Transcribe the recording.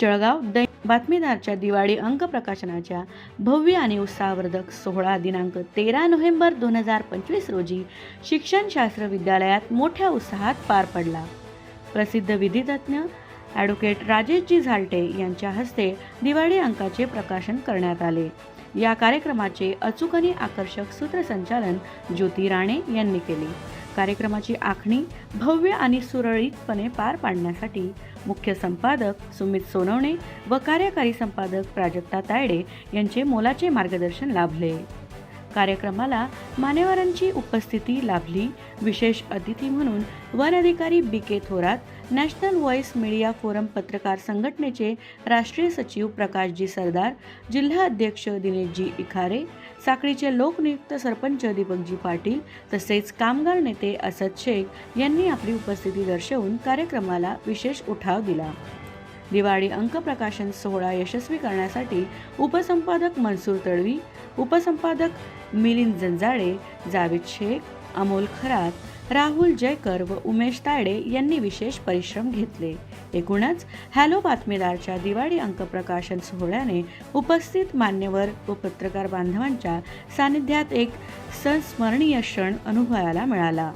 जळगाव दै बातमीदारच्या दिवाळी अंक प्रकाशनाच्या भव्य आणि उत्साहवर्धक सोहळा दिनांक तेरा नोव्हेंबर दोन हजार पंचवीस रोजी शिक्षणशास्त्र विद्यालयात मोठ्या उत्साहात पार पडला. प्रसिद्ध विधितज्ञ ॲडव्होकेट राजेशजी झालटे यांच्या हस्ते दिवाळी अंकाचे प्रकाशन करण्यात आले. या कार्यक्रमाचे अचूक आणि आकर्षक सूत्रसंचालन ज्योती राणे यांनी केले. कार्यक्रमाची आखणी भव्य आणि सुरळीतपणे पार पाडण्यासाठी मुख्य संपादक सुमित सोनवणे व कार्यकारी संपादक प्राजक्ता तायडे यांचे मोलाचे मार्गदर्शन लाभले. कार्यक्रमाला मान्यवरांची उपस्थिती लाभली. विशेष अतिथी म्हणून वन अधिकारी B K Thorat national voice media forum पत्रकार संघटनेचे राष्ट्रीय सचिव प्रकाशजी सरदार जिल्हा अध्यक्ष दिनेशजी इखारे साखळीचे लोकनियुक्त सरपंच दीपकजी पाटील तसेच कामगार नेते असद शेख यांनी आपली उपस्थिती दर्शवून कार्यक्रमाला विशेष उठाव दिला. दिवाळी अंक प्रकाशन सोहळा यशस्वी करण्यासाठी उपसंपादक मनसूर तडवी उपसंपादक मिलिंद जंजाळे जावेद शेख अमोल खरात राहुल जयकर व उमेश तायडे यांनी विशेष परिश्रम घेतले. एकूणच हॅलो बातमीदारच्या दिवाळी अंक प्रकाशन सोहळ्याने उपस्थित मान्यवर व पत्रकार बांधवांच्या सानिध्यात एक संस्मरणीय क्षण अनुभवायला मिळाला.